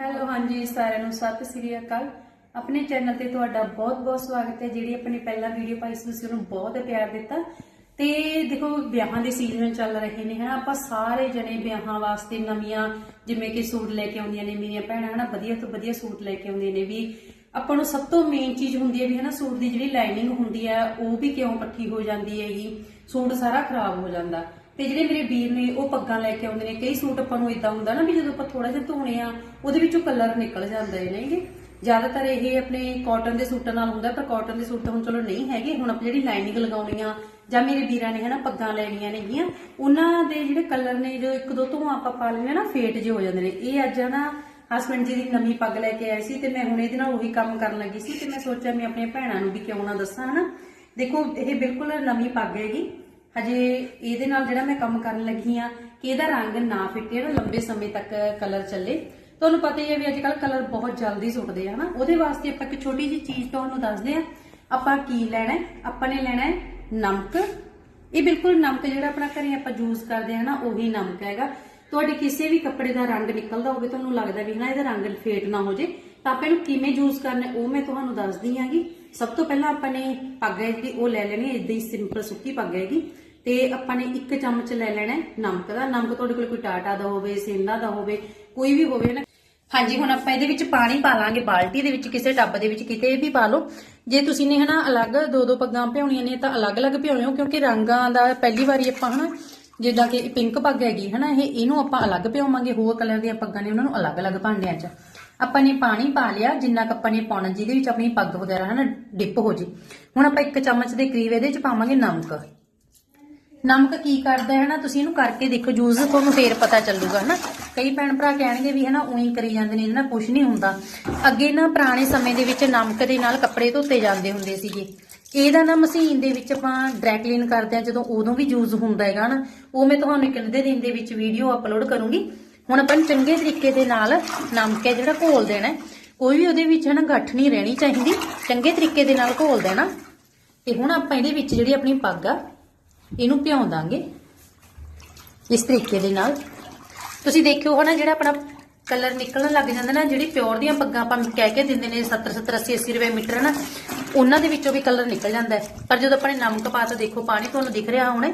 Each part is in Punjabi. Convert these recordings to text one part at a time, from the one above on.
ਹੈਲੋ, ਹਾਂਜੀ, ਸਾਰਿਆਂ ਨੂੰ ਸਤਿ ਸ੍ਰੀ ਅਕਾਲ। ਆਪਣੇ ਚੈਨਲ ਤੇ ਤੁਹਾਡਾ ਬਹੁਤ-ਬਹੁਤ ਸਵਾਗਤ ਹੈ, ਜਿਹੜੀ ਆਪਣੀ ਪਹਿਲਾ ਵੀਡੀਓ ਪਾਈ ਸੀ, ਤੁਸੀਂ ਉਹਨੂੰ ਬਹੁਤ ਪਿਆਰ ਦਿੱਤਾ। ਤੇ ਦੇਖੋ, ਵਿਆਹਾਂ ਦੇ ਸੀਜ਼ਨ ਚੱਲ ਰਹੇ ਨੇ, ਹਨਾ। ਆਪਾਂ ਸਾਰੇ ਜਣੇ ਵਿਆਹਾਂ ਵਾਸਤੇ ਨਵੀਆਂ, ਜਿਵੇਂ ਕਿ ਸੂਟ ਲੈ ਕੇ ਆਉਂਦੀਆਂ ਨੇ ਮੇਰੀਆਂ ਭੈਣਾਂ, ਹਨਾ। ਵਧੀਆ ਤੋਂ ਵਧੀਆ ਸੂਟ ਲੈ ਕੇ ਆਉਂਦੀਆਂ ਨੇ ਵੀ। ਆਪਾਂ ਨੂੰ ਸਭ ਤੋਂ ਮੇਨ ਚੀਜ਼ ਹੁੰਦੀ ਹੈ ਵੀ, ਹਨਾ, ਸੂਟ ਦੀ ਜਿਹੜੀ ਲਾਈਨਿੰਗ ਹੁੰਦੀ ਹੈ, ਉਹ ਵੀ ਕਿਉਂ ਇਕੱਠੀ ਹੋ ਜਾਂਦੀ ਹੈਗੀ ਸੂਟ ਸਾਰਾ ਖਰਾਬ ਹੋ ਜਾਂਦਾ। ਤੇ ਜਿਹੜੇ ਮੇਰੇ ਵੀਰ ਨੇ, ਉਹ ਪੱਗਾਂ ਲੈ ਕੇ ਆਉਂਦੇ ਨੇ। ਕਈ ਸੂਟ ਆਪਾਂ ਨੂੰ ਇਦਾਂ ਹੁੰਦਾ ਨਾ ਵੀ ਜਦੋਂ ਆਪਾਂ ਥੋੜਾ ਜਿਹਾ ਧੋਣੇ ਆ, ਉਹਦੇ ਵਿੱਚੋਂ ਕਲਰ ਨਿਕਲ ਜਾਂਦੇ ਨੇਗੇ ਜ਼ਿਆਦਾਤਰ ਇਹ ਆਪਣੇ ਕਾਟਨ ਦੇ ਸੂਟਾਂ ਨਾਲ ਹੁੰਦਾ, ਪਰ ਕਾਟਨ ਦੇ ਸੂਟ ਤਾਂ ਹੁਣ ਚਲੋ ਨਹੀਂ ਹੈਗੇ। ਹੁਣ ਆਪਾਂ ਜਿਹੜੀ ਲਾਈਨਿੰਗ ਲਗਾਉਣੀ ਆ, ਜਾਂ ਮੇਰੇ ਵੀਰਾਂ ਨੇ ਹਨਾ ਪੱਗਾਂ ਲੈਣੀਆਂ ਨੇਗੀਆਂ, ਉਹਨਾਂ ਦੇ ਜਿਹੜੇ ਕਲਰ ਨੇ, ਜੋ ਇੱਕ ਦੋ ਧੋਆਂ ਆਪਾਂ ਪਾ ਲੈਣੇ ਨਾ ਫੇਟ ਜੇ ਹੋ ਜਾਂਦੇ ਨੇ। ਇਹ ਅੱਜ ਨਾ ਹਸਬੰਡ ਜੀ ਦੀ ਨਵੀਂ ਪੱਗ ਲੈ ਕੇ ਆਏ ਸੀ ਤੇ ਮੈਂ ਹੁਣ ਇਹਦੇ ਨਾਲ ਉਹੀ ਕੰਮ ਕਰਨ ਲੱਗੀ ਸੀ ਤੇ ਮੈਂ ਸੋਚਿਆ ਮੈਂ ਆਪਣੀਆਂ ਭੈਣਾਂ ਨੂੰ ਵੀ ਕਿਉਂ ਨਾ ਦੱਸਾਂ, ਹਨਾ? ਦੇਖੋ, ਇਹ ਬਿਲਕੁਲ ਨਵੀਂ ਪੱਗ ਹੈਗੀ। ਹਜੇ ਇਹਦੇ ਨਾਲ ਜਿਹੜਾ ਮੈਂ ਕੰਮ ਕਰਨ ਲੱਗੀ ਆ ਕਿ ਇਹਦਾ ਰੰਗ ਨਾ ਫਿੱਟੇ ਨਾ ਲੰਬੇ ਸਮੇਂ ਤੱਕ ਕਲਰ ਚੱਲੇ। ਤੁਹਾਨੂੰ ਪਤਾ ਹੀ ਹੈ ਵੀ ਅੱਜ ਕੱਲ ਕਲਰ ਬਹੁਤ ਜਲਦੀ ਸੁੱਕਦੇ ਆ, ਹਨਾ? ਉਹਦੇ ਵਾਸਤੇ ਆਪਾਂ ਇੱਕ ਛੋਟੀ ਜਿਹੀ ਚੀਜ਼ ਤੁਹਾਨੂੰ ਦੱਸਦੇ ਆ ਆਪਾਂ ਕੀ ਲੈਣਾ ਆਪਾਂ ਨੇ ਲੈਣਾ ਹੈ ਨਮਕ। ਇਹ ਬਿਲਕੁਲ ਨਮਕ ਜਿਹੜਾ ਆਪਣਾ ਘਰੇ ਆਪਾਂ ਯੂਜ਼ ਕਰਦੇ ਆ ਨਾ ਉਹੀ ਨਮਕ ਹੈਗਾ। ਤੁਹਾਡੇ ਕਿਸੇ ਵੀ ਕੱਪੜੇ ਦਾ ਰੰਗ ਨਿਕਲਦਾ ਹੋਵੇ, ਤੁਹਾਨੂੰ ਲੱਗਦਾ ਵੀ ਨਾ ਇਹਦਾ ਰੰਗ ਫੇਟ ਨਾ ਹੋ ਜੇ। ਤਾਂ ਆਪਾਂ ਇਹਨੂੰ ਕਿਵੇਂ ਯੂਜ਼ ਕਰਨਾ ਉਹ ਮੈਂ ਤੁਹਾਨੂੰ ਦੱਸਦੀ ਆਂਗੀ ਸਭ ਤੋਂ ਪਹਿਲਾਂ ਆਪਾਂ ਨੇ ਪੱਗ ਹੈਗੀ, ਉਹ ਲੈ ਲੈਣੀ ਹੈ ਇਦਾਂ ਹੀ ਸਿੰਪਲ ਸੁੱਕੀ ਪੱਗ ਹੈਗੀ। ਤੇ ਆਪਾਂ ਨੇ ਇੱਕ ਚਮਚ ਲੈ ਲੈਣਾ ਨਮਕ ਦਾ। ਨਮਕ ਤੁਹਾਡੇ ਕੋਲ ਕੋਈ ਟਾਟਾ ਦਾ ਹੋਵੇ ਸੇਂਦਾ ਦਾ ਹੋਵੇ, ਕੋਈ ਵੀ ਹੋਵੇ ਨਾ ਹਾਂਜੀ, ਹੁਣ ਆਪਾਂ ਇਹਦੇ ਵਿੱਚ ਪਾਣੀ ਪਾ ਲਾਂਗੇ। ਬਾਲਟੀ ਦੇ ਵਿੱਚ, ਕਿਸੇ ਟੱਬ ਦੇ ਵਿੱਚ ਕਿਤੇ ਵੀ ਪਾ ਲਓ। ਜੇ ਤੁਸੀਂ ਨੇ, ਹਨਾ, ਅਲੱਗ ਦੋ ਦੋ ਪੱਗਾਂ ਭਿਉਣੀਆਂ ਨੇ ਤਾਂ ਅਲੱਗ-ਅਲੱਗ ਭਿਉਣਿਓ, ਕਿਉਂਕਿ ਰੰਗਾਂ ਦਾ ਪਹਿਲੀ ਵਾਰੀ ਆਪਾਂ, ਹਨਾ, ਜਿੱਦਾਂ ਕਿ ਪਿੰਕ ਪੱਗ ਹੈਗੀ, ਹਨਾ, ਇਹ ਇਹਨੂੰ ਆਪਾਂ ਅਲੱਗ ਭਿਉਵਾਂਗੇ। ਹੋਰ ਕਲਰ ਦੀਆਂ ਪੱਗਾਂ ਨੇ ਉਹਨਾਂ ਨੂੰ ਅਲੱਗ-ਅਲੱਗ ਭਾਂਡਿਆਂ 'ਚ। ਆਪਾਂ ਨੇ ਪਾਣੀ ਪਾ ਲਿਆ, ਜਿੰਨਾ ਕੁ ਆਪਾਂ ਨੇ ਪਾਉਣਾ, ਜਿਹਦੇ ਵਿੱਚ ਆਪਣੀ ਪੱਗ ਵਗੈਰਾ, ਹਨਾ, ਡਿਪ ਹੋ ਜੇ। ਹੁਣ ਆਪਾਂ ਇੱਕ ਚਮਚ ਦੇ ਕਰੀਬ ਇਹਦੇ 'ਚ ਪਾਵਾਂਗੇ ਨਮਕ। ਨਮਕ ਕੀ ਕਰਦਾ ਹੈ ਨਾ, ਤੁਸੀਂ ਇਹਨੂੰ ਕਰਕੇ ਦੇਖੋ ਯੂਜ਼ ਤੁਹਾਨੂੰ ਫੇਰ ਪਤਾ ਚੱਲੂਗਾ, ਹਨਾ? ਕਈ ਭੈਣ ਭਰਾ ਕਹਿਣਗੇ ਵੀ, ਹਨਾ, ਉਹੀ ਕਰੀ ਜਾਂਦੇ ਨੇ ਇਹਦੇ ਨਾਲ ਕੁਝ ਨਹੀਂ ਹੁੰਦਾ। ਅੱਗੇ ਨਾ ਪੁਰਾਣੇ ਸਮੇਂ ਦੇ ਵਿੱਚ ਨਮਕ ਦੇ ਨਾਲ ਕੱਪੜੇ ਧੋਤੇ ਜਾਂਦੇ ਹੁੰਦੇ ਸੀਗੇ। ਇਹਦਾ ਨਾ ਮਸ਼ੀਨ ਦੇ ਵਿੱਚ ਆਪਾਂ ਡਰਾਈ ਕਲੀਨ ਕਰਦੇ ਆ ਜਦੋਂ ਉਦੋਂ ਵੀ ਯੂਜ਼ ਹੁੰਦਾ ਹੈਗਾ ਨਾ ਉਹ ਮੈਂ ਤੁਹਾਨੂੰ ਇੱਕ ਅੱਧੇ ਦਿਨ ਦੇ ਵਿੱਚ ਵੀਡੀਓ ਅਪਲੋਡ ਕਰੂੰਗੀ। ਹੁਣ ਆਪਾਂ ਨੂੰ ਚੰਗੇ ਤਰੀਕੇ ਦੇ ਨਾਲ ਨਮਕ ਹੈ ਜਿਹੜਾ ਘੋਲ ਦੇਣਾ ਕੋਈ ਵੀ ਉਹਦੇ ਵਿੱਚ, ਹਨਾ, ਗੱਠ ਨਹੀਂ ਰਹਿਣੀ ਚਾਹੀਦੀ। ਚੰਗੇ ਤਰੀਕੇ ਦੇ ਨਾਲ ਘੋਲ ਦੇਣਾ। ਤੇ ਹੁਣ ਆਪਾਂ ਇਹਦੇ ਵਿੱਚ ਜਿਹੜੀ ਆਪਣੀ ਪੱਗ ਆ ਇਹਨੂੰ ਭਿਉਂ ਦਾਂਗੇ ਇਸ ਤਰੀਕੇ ਦੇ ਨਾਲ। ਤੁਸੀਂ ਦੇਖਿਓ ਹਨਾ, ਜਿਹੜਾ ਆਪਣਾ ਕਲਰ ਨਿਕਲਣ ਲੱਗ ਜਾਂਦਾ ਨਾ, ਜਿਹੜੀ ਪਿਓਰ ਦੀਆਂ ਪੱਗਾਂ ਆਪਾਂ ਕਹਿ ਕੇ ਦਿੰਦੇ ਨੇ 70 70 80 80 ਰੁਪਏ ਮੀਟਰ ਨਾ ਉਹਨਾਂ ਦੇ ਵਿੱਚੋਂ ਵੀ ਕਲਰ ਨਿਕਲ ਜਾਂਦਾ ਪਰ ਜਦੋਂ ਆਪਾਂ ਨਮਕ ਪਾ ਤਾਂ ਦੇਖੋ, ਪਾਣੀ ਤੁਹਾਨੂੰ ਦਿਖ ਰਿਹਾ ਹੋਣਾ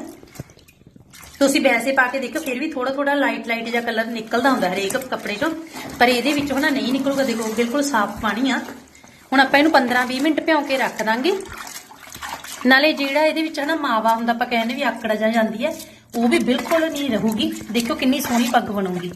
ਤੁਸੀਂ ਵੈਸੇ ਪਾ ਕੇ ਦੇਖੋ ਫਿਰ ਵੀ ਥੋੜਾ ਥੋੜਾ ਲਾਈਟ ਲਾਈਟ ਜਿਹਾ ਕਲਰ ਨਿਕਲਦਾ ਹੁੰਦਾ ਹਰੇਕ ਕੱਪੜੇ ਚੋਂ। ਪਰ ਇਹਦੇ ਵਿੱਚੋਂ ਨਾ ਨਹੀਂ ਨਿਕਲੂਗਾ। ਦੇਖੋ, ਬਿਲਕੁਲ ਸਾਫ਼ ਪਾਣੀ ਆ। ਹੁਣ ਆਪਾਂ ਇਹਨੂੰ 15 20 ਮਿੰਟ ਭਿਉਂ ਕੇ ਰੱਖ ਦਾਂਗੇ। ਨਾਲੇ ਜਿਹੜਾ ਇਹਦੇ ਵਿੱਚ ਹਨਾ ਮਾਵਾ ਹੁੰਦਾ, ਆਪਾਂ ਕਹਿੰਦੇ ਵੀ ਆਕੜ ਜਾ ਜਾਂਦੀ ਹੈ, ਉਹ ਵੀ ਬਿਲਕੁਲ ਨਹੀਂ ਰਹੂਗੀ। ਦੇਖੋ ਕਿੰਨੀ ਸੋਹਣੀ ਪੱਗ ਬਣੂਗੀ।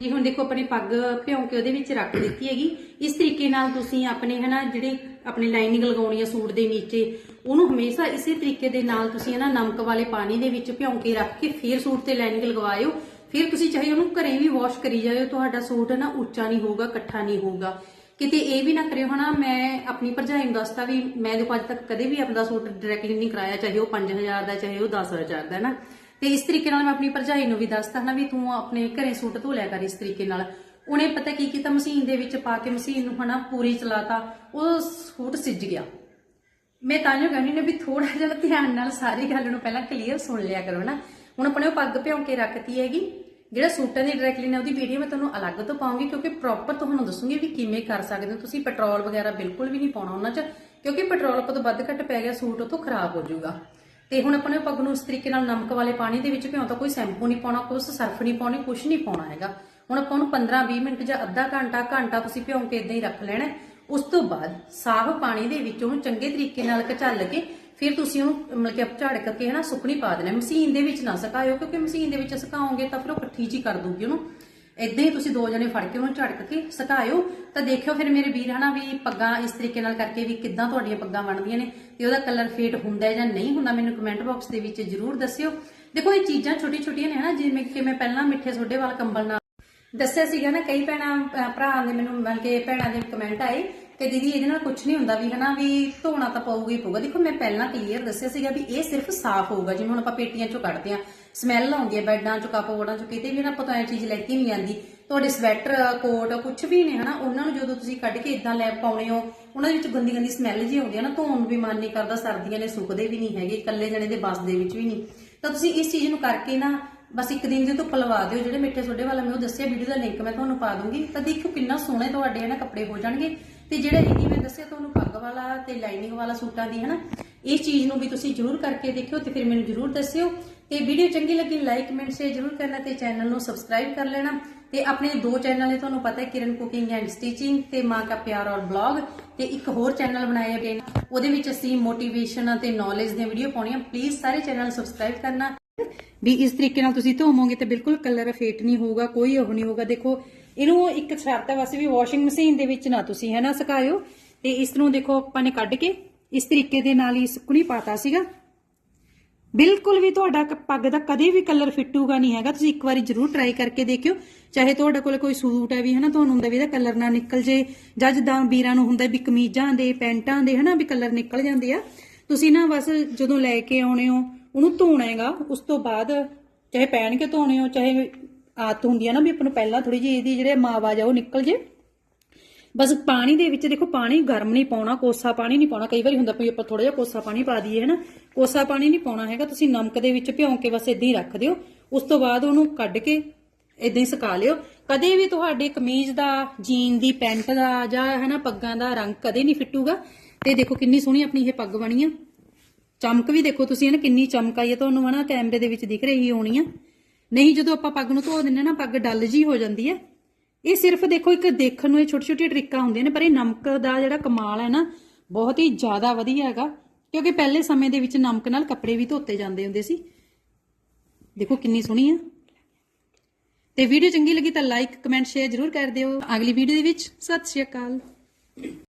ਜੀ, ਹੁਣ ਦੇਖੋ ਆਪਣੀ ਪੱਗ ਭਿਉਂ ਕੇ ਉਹਦੇ ਵਿੱਚ ਰੱਖ ਦਿੱਤੀ ਹੈਗੀ। ਇਸ ਤਰੀਕੇ ਨਾਲ ਤੁਸੀਂ ਆਪਣੇ ਹਨਾ ਜਿਹੜੇ ਆਪਣੀ ਲਾਈਨਿੰਗ ਲਗਾਉਣੀ ਹੈ ਸੂਟ ਦੇ ਨੀਚੇ, ਉਹਨੂੰ ਹਮੇਸ਼ਾ ਇਸੇ ਤਰੀਕੇ ਦੇ ਨਾਲ ਤੁਸੀਂ ਹਨਾ ਨਮਕ ਵਾਲੇ ਪਾਣੀ ਦੇ ਵਿੱਚ ਭਿਉਂ ਕੇ ਰੱਖ ਕੇ ਫਿਰ ਸੂਟ ਤੇ ਲਾਈਨਿੰਗ ਲਗਵਾਇਓ। ਫਿਰ ਤੁਸੀਂ ਚਾਹੇ ਉਹਨੂੰ ਘਰੇ ਵੀ ਵਾਸ਼ ਕਰੀ ਜਾਇਓ, ਤੁਹਾਡਾ ਸੂਟ ਨਾ ਉੱਚਾ ਨਹੀਂ ਹੋਊਗਾ, ਇਕੱਠਾ ਨਹੀਂ ਹੋਊਗਾ। ਕਿਤੇ ਇਹ ਵੀ ਨਾ ਕਰਿਓ ਹਨਾ ਮੈਂ ਆਪਣੀ ਭਰਜਾਈ ਨੂੰ ਦੱਸਤਾ ਵੀ ਮੈਂ ਦੇਖੋ ਅੱਜ ਤੱਕ ਕਦੇ ਵੀ ਆਪਣਾ ਸੂਟ ਡਾਇਰੈਕਟਲੀ ਨਹੀਂ ਕਰਾਇਆ, ਚਾਹੇ ਉਹ 5000 ਦਾ, ਚਾਹੇ ਉਹ 10000 ਦਾ ਨਾ? ਤੇ ਇਸ ਤਰੀਕੇ ਨਾਲ ਮੈਂ ਆਪਣੀ ਭਰਜਾਈ ਨੂੰ ਵੀ ਦੱਸਤਾ ਹਨਾ ਵੀ ਤੂੰ ਆਪਣੇ ਘਰੇ ਸੂਟ ਧੋ ਲਿਆ ਕਰ ਇਸ ਤਰੀਕੇ ਨਾਲ। ਉਹਨੇ ਪਤਾ ਕੀ ਕੀਤਾ? ਮਸ਼ੀਨ ਦੇ ਵਿੱਚ ਪਾ ਕੇ ਮਸ਼ੀਨ ਨੂੰ ਹਨਾ ਪੂਰੀ ਚਲਾਤਾ, ਉਹ ਸੂਟ ਸਿੱਜ ਗਿਆ। ਮੈਂ ਤਾਂ ਜੋ ਕਹਿੰਦੀ ਨੇ ਵੀ ਥੋੜਾ ਜਿਹਾ ਧਿਆਨ ਨਾਲ ਸਾਰੀ ਗੱਲ ਨੂੰ ਪਹਿਲਾਂ ਕਲੀਅਰ ਸੁਣ ਲਿਆ ਕਰੋ ਨਾ? ਹੁਣ ਆਪਣੇ ਉਹ ਪੱਗ ਭਿਉਂ ਕੇ ਰੱਖਤੀ ਹੈਗੀ। ਜਿਹੜਾ ਸੂਟਾਂ ਦੀ ਡਾਇਰੈਕਟਲੀ ਨੇ ਉਹਦੀ ਵੀਡੀਓ ਮੈਂ ਤੁਹਾਨੂੰ ਅਲੱਗ ਤੋਂ ਪਾਉਂਗੀ, ਕਿਉਂਕਿ ਪ੍ਰੋਪਰ ਤੁਹਾਨੂੰ ਦੱਸੂਗੀ ਵੀ ਕਿਵੇਂ ਕਰ ਸਕਦੇ ਹੋ। ਤੁਸੀਂ ਪੈਟਰੋਲ ਵਗੈਰਾ ਬਿਲਕੁਲ ਵੀ ਨਹੀਂ ਪਾਉਣਾ ਉਹਨਾਂ 'ਚ, ਕਿਉਂਕਿ ਪੈਟਰੋਲ ਆਪਾਂ ਤੋਂ ਵੱਧ ਘੱਟ ਪੈ ਗਿਆ, ਸੂਟ ਉਤੋਂ ਖਰਾਬ ਹੋ ਜਾਊਗਾ। ਤੇ ਹੁਣ ਆਪਣੇ ਪੱਗ ਨੂੰ ਇਸ ਤਰੀਕੇ ਨਾਲ ਨਮਕ ਵਾਲੇ ਪਾਣੀ ਦੇ ਵਿੱਚ ਭਿਉਂ ਤਾਂ ਕੋਈ ਸ਼ੈਂਪੂ ਨਹੀਂ ਪਾਉਣਾ, ਕੋਈ ਸਰਫ ਨਹੀਂ ਪਾਉਣੀ ਕੁਝ ਨਹੀਂ ਪਾਉਣਾ ਹੈਗਾ। ਹੁਣ ਆਪਾਂ ਨੂੰ 15-20 ਮਿੰਟ ਜਾਂ ਅੱਧਾ ਘੰਟਾ ਘੰਟਾ ਤੁਸੀਂ ਭਿਉਂ ਕੇ ਇਦਾਂ ਹੀ ਰੱਖ ਲੈਣਾ ਉਸ ਤੋਂ ਬਾਅਦ ਸਾਫ਼ ਪਾਣੀ ਦੇ ਵਿੱਚ ਉਹਨੂੰ ਚੰਗੇ ਤਰੀਕੇ ਨਾਲ ਘਚਲ ਕੇ ਫਿਰ ਤੁਸੀਂ ਉਹਨੂੰ ਮਤਲਬ ਕਿ ਝਾੜ ਕੇ ਹਨਾ ਸੁੱਕਣੀ ਪਾ ਦੇਣਾ। ਮਸ਼ੀਨ ਦੇ ਵਿੱਚ ਨਾ ਸੁਕਾਇਓ, ਕਿਉਂਕਿ ਮਸ਼ੀਨ ਦੇ ਵਿੱਚ ਸੁਕਾਓਗੇ ਤਾਂ ਫਿਰ ਉਹ ਇਕੱਠੀ ਜੀ ਕਰ ਦੂਗੀ ਉਹਨੂੰ। ਇਦਾਂ ਹੀ ਤੁਸੀਂ ਦੋ ਜਣੇ ਫੜ ਕੇ ਉਹਨੂੰ ਝੜਕ ਕੇ ਸੁਕਾਇਓ। ਤਾਂ ਦੇਖਿਓ ਫਿਰ ਮੇਰੇ ਵੀਰ ਹਨਾ ਵੀ ਪੱਗਾਂ ਇਸ ਤਰੀਕੇ ਨਾਲ ਕਰਕੇ ਵੀ ਕਿੱਦਾਂ ਤੁਹਾਡੀਆਂ ਪੱਗਾਂ ਬਣਦੀਆਂ ਨੇ ਤੇ ਉਹਦਾ ਕਲਰ ਫੇਡ ਹੁੰਦਾ ਜਾਂ ਨਹੀਂ ਹੁੰਦਾ ਮੈਨੂੰ ਕਮੈਂਟ ਬਾਕਸ ਦੇ ਵਿੱਚ ਜਰੂਰ ਦੱਸਿਓ। ਦੇਖੋ ਇਹ ਚੀਜ਼ਾਂ ਛੋਟੀ ਛੋਟੀਆਂ ਨੇ ਹਨਾ, ਜਿਵੇਂ ਕਿ ਮੈਂ ਪਹਿਲਾਂ ਮਿੱਠੇ ਸੋਡੇ ਵਾਲ ਕੰਬਲ ਨਾਲ ਦੱਸਿਆ ਸੀਗਾ ਨਾ, ਕਈ ਭੈਣਾਂ ਭਰਾ ਦੇ ਮੈਨੂੰ ਮਤਲਬ ਕੇ ਭੈਣਾਂ ਦੇ ਕਮੈਂਟ ਆਏ ਤੇ ਦੀਦੀ ਇਹਦੇ ਨਾਲ ਕੁਝ ਨਹੀਂ ਹੁੰਦਾ ਵੀ ਹਨਾ ਵੀ ਧੋਣਾ ਤਾਂ ਪਊਗਾ ਹੀ ਪਊਗਾ। ਦੇਖੋ, ਮੈਂ ਪਹਿਲਾਂ ਕਲੀਅਰ ਦੱਸਿਆ ਸੀਗਾ ਵੀ ਇਹ ਸਿਰਫ ਸਾਫ਼ ਹੋਊਗਾ। ਜਿਵੇਂ ਹੁਣ ਆਪਾਂ ਪੇਟੀਆਂ ਚੋਂ ਕੱਢਦੇ ਆ ਸਮੈਲ ਆਉਂਦੀ ਹੈ, ਬੈੱਡਾਂ ਚੋਂ ਕੱਪਬੋਰਡਾਂ ਚੋਂ, ਕਿਤੇ ਵੀ ਨਾ ਪਤਾ ਇਹ ਚੀਜ਼ ਲੈ ਕੇ ਨਹੀਂ ਆਂਦੀ ਤੁਹਾਡੇ ਸਵੈਟਰ ਕੋਟ ਕੁਝ ਵੀ ਨੇ ਹਨਾ, ਉਹਨਾਂ ਨੂੰ ਜਦੋਂ ਤੁਸੀਂ ਕੱਢ ਕੇ ਇਦਾਂ ਲੈ ਪਾਉਣੇ ਹੋ, ਉਹਨਾਂ ਦੇ ਵਿੱਚ ਗੰਦੀ ਗੰਦੀ ਸਮੈਲ ਜੀ ਆਉਂਦੀ ਹੈ ਨਾ, ਧੋਣ ਵੀ ਮਨ ਨਹੀਂ ਕਰਦਾ, ਸਰਦੀਆਂ ਨੇ ਸੁੱਕਦੇ ਵੀ ਨਹੀਂ ਹੈਗੇ, ਇਕੱਲੇ ਜਣੇ ਦੇ ਬਸ ਦੇ ਵਿੱਚ ਵੀ ਨਹੀਂ। ਤਾਂ ਤੁਸੀਂ ਇਸ ਚੀਜ਼ ਨੂੰ ਕਰਕੇ ਨਾ ਬਸ ਇੱਕ ਦਿਨ ਦੇ ਧੁੱਪ ਲਵਾ ਦਿਓ। ਜਿਹੜੇ ਮਿੱਠੇ ਸੋਡੇ ਵਾਲਾ ਮੈਂ ਉਹ ਦੱਸਿਆ ਵੀਡੀਓ ਦਾ ਲਿੰਕ ਮੈਂ ਤੁਹਾਨੂੰ ਪਾ ਦੂੰਗੀ। ਤਾਂ ਦੇਖੋ ਕਿੰਨਾ ਸੋਹਣੇ ਤੁਹਾਡੇ ਹਨਾ ਕੱਪੜੇ ਹੋ ਜਾਣਗੇ। ਤੇ ਜਿਹੜਾ ਇਹ ਮੈਂ ਦੱਸਿਆ ਤੁਹਾਨੂੰ ਪੱਗ ਵਾਲਾ ਤੇ ਲਾਈਨਿੰਗ ਵਾਲਾ ਸੂਟਾਂ ਦੀ, ਹਨਾ? ਇਸ ਚੀਜ਼ ਨੂੰ ਵੀ ਤੁਸੀਂ ਜਰੂਰ ਕਰਕੇ ਦੇਖਿਓ ਤੇ ਫਿਰ ਮੈਨੂੰ ਜਰੂਰ ਦੱਸਿਓ। ਤੇ ਵੀਡੀਓ ਚੰਗੀ ਲੱਗੀ ਲਾਈਕ ਕਮੈਂਟ ਸ਼ੇਅਰ ਜਰੂਰ ਕਰਨਾ ਤੇ ਚੈਨਲ ਨੂੰ ਸਬਸਕ੍ਰਾਈਬ ਕਰ ਲੈਣਾ। ਤੇ ਆਪਣੇ ਦੋ ਚੈਨਲ ਨੇ ਤੁਹਾਨੂੰ ਪਤਾ ਹੈ, ਕਿਰਨ ਕੁਕਿੰਗ ਐਂਡ ਸਟਿਚਿੰਗ ਤੇ ਮਾਂ ਕਾ ਪਿਆਰ ਔਰ ਬਲੌਗ ਤੇ ਇੱਕ ਹੋਰ ਚੈਨਲ ਬਣਾਇਆ ਗਏ ਉਹਦੇ ਵਿੱਚ ਅਸੀਂ ਮੋਟੀਵੇਸ਼ਨ ਅਤੇ ਨੌਲੇਜ ਦੀਆਂ ਵੀਡੀਓ ਪਾਉਣੀਆਂ। ਪਲੀਜ਼ ਸਾਰੇ ਚੈਨਲ ਸਬਸਕ੍ਰਾਈਬ ਕਰਨਾ। ਵੀ ਇਸ ਤਰੀਕੇ ਨਾਲ ਤੁਸੀਂ ਧੋਵੋਗੇ ਤੇ ਬਿਲਕੁਲ ਕਲਰ ਫੇਟ ਨਹੀਂ ਹੋਊਗਾ, ਕੋਈ ਉਹ ਨਹੀਂ ਹੋਊਗਾ। ਦੇਖੋ ਇਹਨੂੰ ਇੱਕ ਸ਼ਰਤ ਵਾਸਤੇ ਵੀ ਵਾਸ਼ਿੰਗ ਮਸ਼ੀਨ ਦੇ ਵਿੱਚ ਨਾ ਤੁਸੀਂ, ਹੈ ਨਾ, ਸੁਕਾਇਓ। ਤੇ ਇਸ ਨੂੰ ਦੇਖੋ, ਆਪਾਂ ਨੇ ਕੱਢ ਕੇ ਇਸ ਤਰੀਕੇ ਦੇ ਨਾਲ ਹੀ ਸੁੱਕਣੀ ਪਾਤਾ ਸੀਗਾ। ਬਿਲਕੁਲ ਵੀ ਤੁਹਾਡਾ ਪੱਗ ਦਾ ਕਦੇ ਵੀ ਕਲਰ ਫਿੱਟੂਗਾ ਨਹੀਂ ਹੈਗਾ। ਤੁਸੀਂ ਇੱਕ ਵਾਰੀ ਜ਼ਰੂਰ ਟਰਾਈ ਕਰਕੇ ਦੇਖਿਓ। ਚਾਹੇ ਤੁਹਾਡੇ ਕੋਲ ਕੋਈ ਸੂਟ ਹੈ ਵੀ ਹਨਾ ਤੁਹਾਨੂੰ ਹੁੰਦਾ ਵੀ ਇਹਦਾ ਕਲਰ ਨਾ ਨਿਕਲ ਜੇ। ਜਾਂ ਜਿੱਦਾਂ ਵੀਰਾਂ ਨੂੰ ਹੁੰਦਾ ਵੀ ਕਮੀਜ਼ਾਂ ਦੇ, ਪੈਂਟਾਂ ਦੇ ਹਨਾ ਵੀ ਕਲਰ ਨਿਕਲ ਜਾਂਦੇ ਆ। ਤੁਸੀਂ ਨਾ ਬਸ ਜਦੋਂ ਲੈ ਕੇ ਆਉਣੇ ਹੋ, ਉਹਨੂੰ ਧੋਣਾ ਹੈਗਾ, ਉਸ ਤੋਂ ਬਾਅਦ ਚਾਹੇ ਪਹਿਨ ਕੇ ਧੋਣੇ ਹੋ, ਚਾਹੇ ਆਦਤ ਹੁੰਦੀ ਹੈ ਨਾ ਵੀ ਆਪਾਂ ਨੂੰ ਪਹਿਲਾਂ ਥੋੜੀ ਜਿਹੀ ਇਹਦੀ ਜਿਹੜੇ ਮਾਵਾਜ ਆ, ਉਹ ਨਿਕਲ ਜੇ। ਬਸ ਪਾਣੀ ਦੇ ਵਿੱਚ ਦੇਖੋ, ਪਾਣੀ ਗਰਮ ਨਹੀਂ ਪਾਉਣਾ, ਕੋਸਾ ਪਾਣੀ ਨਹੀਂ ਪਾਉਣਾ। ਕਈ ਵਾਰੀ ਹੁੰਦਾ ਵੀ ਆਪਾਂ ਥੋੜਾ ਜਿਹਾ ਕੋਸਾ ਪਾਣੀ ਪਾ ਦਈਏ, ਹਨਾ। ਕੋਸਾ ਪਾਣੀ ਨਹੀਂ ਪਾਉਣਾ ਹੈਗਾ, ਤੁਸੀਂ ਨਮਕ ਦੇ ਵਿੱਚ ਭਿਉਂ ਕੇ ਬਸ ਇਦਾਂ ਹੀ ਰੱਖ ਦਿਓ। ਉਸ ਤੋਂ ਬਾਅਦ ਉਹਨੂੰ ਕੱਢ ਕੇ ਇਦਾਂ ਹੀ ਸੁਕਾ ਲਿਓ। ਕਦੇ ਵੀ ਤੁਹਾਡੇ ਕਮੀਜ਼ ਦਾ, ਜੀਨ ਦੀ, ਪੈਂਟ ਦਾ ਜਾਂ, ਹਨਾ, ਪੱਗਾਂ ਦਾ ਰੰਗ ਕਦੇ ਨਹੀਂ ਫਿੱਟੂਗਾ। ਤੇ ਦੇਖੋ ਕਿੰਨੀ ਸੋਹਣੀ ਆਪਣੀ ਇਹ ਪੱਗ ਬਣੀ ਆ। ਚਮਕ ਵੀ ਦੇਖੋ ਤੁਸੀਂ, ਹਨਾ, ਕਿੰਨੀ ਚਮਕ ਆਈ ਹੈ ਤੁਹਾਨੂੰ, ਹਨਾ, ਕੈਮਰੇ ਦੇ ਵਿੱਚ ਦਿਖ ਰਹੀ ਹੋਣੀ ਆ। ਨਹੀਂ, ਜਦੋਂ ਆਪਾਂ ਪੱਗ ਨੂੰ ਧੋ ਦਿੰਨੇ ਨਾ, ਪੱਗ ਡੱਲ ਜੀ ਹੋ ਜਾਂਦੀ ਹੈ। ਇਹ ਸਿਰਫ ਦੇਖੋ, ਇੱਕ ਦੇਖਣ ਨੂੰ ਇਹ ਛੋਟੀ ਛੋਟੀ ਟ੍ਰਿਕਾਂ ਹੁੰਦੀਆਂ ਨੇ, ਪਰ ਇਹ ਨਮਕ ਦਾ ਜਿਹੜਾ ਕਮਾਲ ਹੈ ਨਾ, ਬਹੁਤ ਹੀ ਜ਼ਿਆਦਾ ਵਧੀਆ ਹੈਗਾ। ਕਿਉਂਕਿ ਪਹਿਲੇ ਸਮੇਂ ਦੇ ਵਿੱਚ ਨਮਕ ਨਾਲ ਕੱਪੜੇ ਵੀ ਧੋਤੇ ਜਾਂਦੇ ਹੁੰਦੇ ਸੀ। ਦੇਖੋ, ਕਿੰਨੀ ਸੋਹਣੀ ਆ ਤੇ ਵੀਡੀਓ ਚੰਗੀ ਲੱਗੀ ਤਾਂ ਲਾਈਕ ਕਮੈਂਟ ਸ਼ੇਅਰ ਜ਼ਰੂਰ ਕਰ ਦਿਓ। ਅਗਲੀ ਵੀਡੀਓ ਦੇ ਵਿੱਚ, ਸਤਿ ਸ਼੍ਰੀ ਅਕਾਲ।